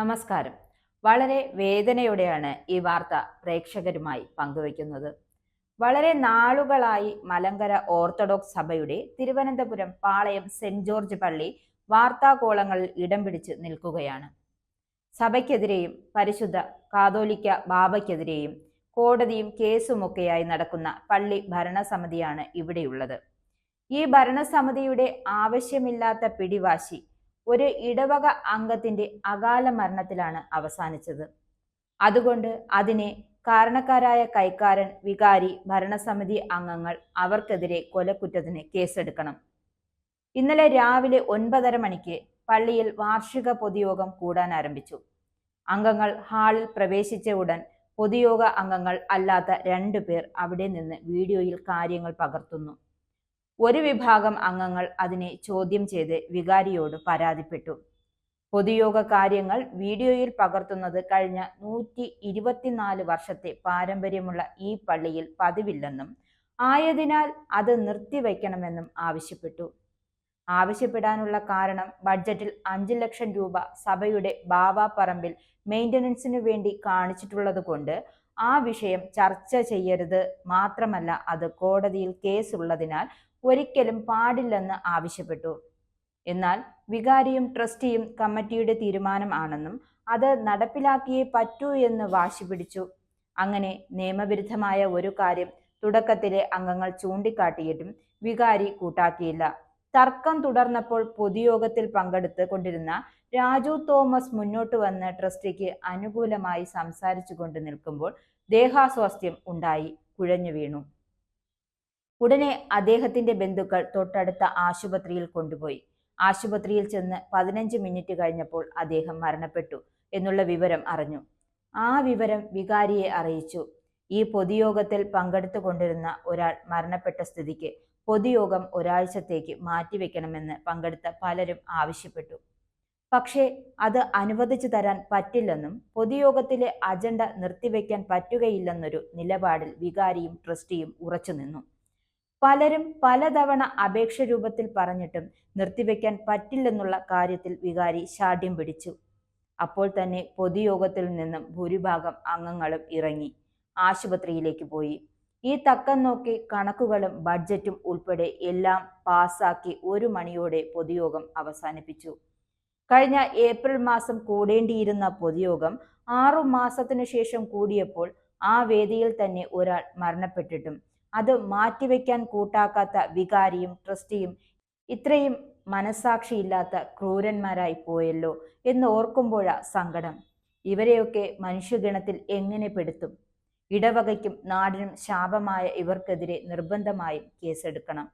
നമസ്കാരം. വളരെ വേദനയോടെയാണ് ഈ വാർത്ത പ്രേക്ഷകരുമായി പങ്കുവയ്ക്കുന്നത്. വളരെ നാളുകളായി മലങ്കര ഓർത്തഡോക്സ് സഭയുടെ തിരുവനന്തപുരം പാളയം സെന്റ് ജോർജ് പള്ളി വാർത്താകോളങ്ങളിൽ ഇടം പിടിച്ച് നിൽക്കുകയാണ്. സഭയ്ക്കെതിരെയും പരിശുദ്ധ കാതോലിക്ക ബാബയ്ക്കെതിരെയും കോടതിയും കേസുമൊക്കെയായി നടക്കുന്ന പള്ളി ഭരണസമിതിയാണ് ഇവിടെയുള്ളത്. ഈ ഭരണസമിതിയുടെ ആവശ്യമില്ലാത്ത പിടിവാശി ഒരു ഇടവക അംഗത്തിന്റെ അകാല മരണത്തിലാണ് അവസാനിച്ചത്. അതുകൊണ്ട് അതിനെ കാരണക്കാരായ കൈക്കാരൻ വികാരി ഭരണസമിതി അംഗങ്ങൾ അവർക്കെതിരെ കൊലക്കുറ്റത്തിന് കേസെടുക്കണം. ഇന്നലെ രാവിലെ ഒൻപതര മണിക്ക് പള്ളിയിൽ വാർഷിക പൊതുയോഗം കൂടാൻ ആരംഭിച്ചു. അംഗങ്ങൾ ഹാളിൽ പ്രവേശിച്ച ഉടൻ പൊതുയോഗ അംഗങ്ങൾ അല്ലാത്ത രണ്ടു പേർ അവിടെ നിന്ന് വീഡിയോയിൽ കാര്യങ്ങൾ പകർത്തുന്നു. ഒരു വിഭാഗം അംഗങ്ങൾ അതിനെ ചോദ്യം ചെയ്ത് വികാരിയോട് പരാതിപ്പെട്ടു. പൊതുയോഗ കാര്യങ്ങൾ വീഡിയോയിൽ പകർത്തുന്നത് കഴിഞ്ഞ നൂറ്റി ഇരുപത്തിനാല് വർഷത്തെ പാരമ്പര്യമുള്ള ഈ പള്ളിയിൽ പതിവില്ലെന്നും ആയതിനാൽ അത് നിർത്തിവെക്കണമെന്നും ആവശ്യപ്പെട്ടു. ആവശ്യപ്പെടാനുള്ള കാരണം ബഡ്ജറ്റിൽ അഞ്ച് ലക്ഷം രൂപ സഭയുടെ ബാവ പറമ്പിൽ മെയിന്റനൻസിനു വേണ്ടി കാണിച്ചിട്ടുള്ളത് കൊണ്ട് ആ വിഷയം ചർച്ച ചെയ്യരുത് മാത്രമല്ല അത് കോടതിയിൽ കേസുള്ളതിനാൽ ഒരിക്കലും പാടില്ലെന്ന് ആവശ്യപ്പെട്ടു. എന്നാൽ വികാരിയും ട്രസ്റ്റിയും കമ്മിറ്റിയുടെ തീരുമാനം ആണെന്നും അത് നടപ്പിലാക്കിയേ പറ്റൂ എന്ന് വാശി പിടിച്ചു. അങ്ങനെ നിയമവിരുദ്ധമായ ഒരു കാര്യം തുടക്കത്തിലെ അംഗങ്ങൾ ചൂണ്ടിക്കാട്ടിയിട്ടും വികാരി കൂട്ടാക്കിയില്ല. തർക്കം തുടർന്നപ്പോൾ പൊതുയോഗത്തിൽ പങ്കെടുത്ത് കൊണ്ടിരുന്ന രാജു തോമസ് മുന്നോട്ട് വന്ന് ട്രസ്റ്റിക്ക് അനുകൂലമായി സംസാരിച്ചു കൊണ്ട് നിൽക്കുമ്പോൾ ദേഹാസ്വാസ്ഥ്യം ഉണ്ടായി കുഴഞ്ഞു വീണു. ഉടനെ അദ്ദേഹത്തിന്റെ ബന്ധുക്കൾ തൊട്ടടുത്ത ആശുപത്രിയിൽ കൊണ്ടുപോയി. ആശുപത്രിയിൽ ചെന്ന് പതിനഞ്ച് മിനിറ്റ് കഴിഞ്ഞപ്പോൾ അദ്ദേഹം മരണപ്പെട്ടു എന്നുള്ള വിവരം അറിഞ്ഞു. ആ വിവരം വികാരിയെ അറിയിച്ചു. ഈ പൊതുയോഗത്തിൽ പങ്കെടുത്തു കൊണ്ടിരുന്ന ഒരാൾ മരണപ്പെട്ട സ്ഥിതിക്ക് പൊതുയോഗം ഒരാഴ്ചത്തേക്ക് മാറ്റിവെക്കണമെന്ന് പങ്കെടുത്ത പലരും ആവശ്യപ്പെട്ടു. പക്ഷേ അത് അനുവദിച്ചു തരാൻ പറ്റില്ലെന്നും പൊതുയോഗത്തിലെ അജണ്ട നിർത്തിവെക്കാൻ പറ്റുകയില്ലെന്നൊരു നിലപാടിൽ വികാരിയും ട്രസ്റ്റിയും ഉറച്ചുനിന്നു പലരും പലതവണ അപേക്ഷ രൂപത്തിൽ പറഞ്ഞിട്ടും നിർത്തിവെക്കാൻ പറ്റില്ലെന്നുള്ള കാര്യത്തിൽ വികാരി ശാഠ്യം പിടിച്ചു. അപ്പോൾ തന്നെ പൊതുയോഗത്തിൽ നിന്നും ഭൂരിഭാഗം അംഗങ്ങളും ഇറങ്ങി ആശുപത്രിയിലേക്ക് പോയി. ഈ തക്കം നോക്കി കണക്കുകളും ബഡ്ജറ്റും ഉൾപ്പെടെ എല്ലാം പാസാക്കി ഒരു മണിയോടെ പൊതുയോഗം അവസാനിപ്പിച്ചു. കഴിഞ്ഞ ഏപ്രിൽ മാസം കൂടേണ്ടിയിരുന്ന പൊതുയോഗം ആറു മാസത്തിനു ശേഷം കൂടിയപ്പോൾ ആ വേദിയിൽ തന്നെ ഒരാൾ മരണപ്പെട്ടിട്ടും അത് മാറ്റിവെക്കാൻ കൂട്ടാക്കാത്ത വികാരിയും ട്രസ്റ്റിയും ഇത്രയും മനസാക്ഷിയില്ലാത്ത ക്രൂരന്മാരായി പോയല്ലോ എന്ന് ഓർക്കുമ്പോഴാ സങ്കടം. ഇവരെയൊക്കെ മനുഷ്യഗണത്തിൽ എങ്ങനെ പെടുത്തും? ഇടവകയ്ക്കും നാടിനും ശാപമായ ഇവർക്കെതിരെ നിർബന്ധമായും കേസെടുക്കണം.